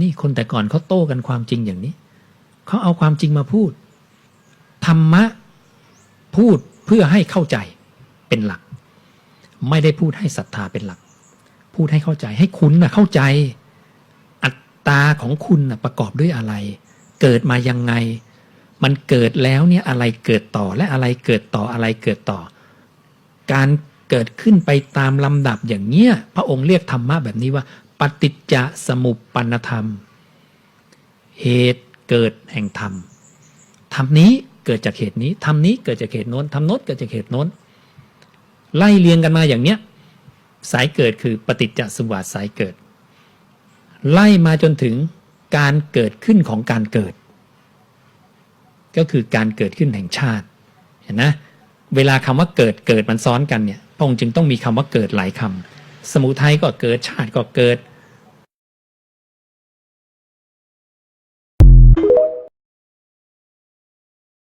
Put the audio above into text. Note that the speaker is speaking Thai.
นี่คนแต่ก่อนเขาโต้กันความจริงอย่างนี้ เขาเอาความจริงมาพูด ธรรมะพูดเพื่อให้เข้าใจเป็นหลัก ไม่ได้พูดให้ศรัทธาเป็นหลัก พูดให้เข้าใจให้คุณนะเข้าใจ อัตตาของคุณนะประกอบด้วยอะไร เกิดมายังไง มันเกิดแล้วเนี่ยอะไรเกิดต่อและอะไรเกิดต่ออะไรเกิดต่อ การเกิดขึ้นไปตามลำดับอย่างเนี้ยพระองค์เรียกธรรมะแบบนี้ว่า ปฏิจจสมุปปนธรรม เหตุเกิดแห่งธรรมธรรมนี้เกิดจากเหตุนี้ธรรมนี้เกิดจากเหตุโน้นธรรมโน้นเกิดจากเหตุโน้น ไล่เรียงกันมาอย่างเนี้ยสายเกิดคือปฏิจจสมุปบาทสายเกิด ไล่มาจนถึงการเกิดขึ้นของการเกิด ก็คือการเกิดขึ้นแห่งชาติเห็นนะเวลาคำว่าเกิดเกิดมันซ้อนกันเนี่ยพระองค์จึงต้องมีคำว่าเกิดหลายคำ สมุทัยก็เกิดชาติก็เกิด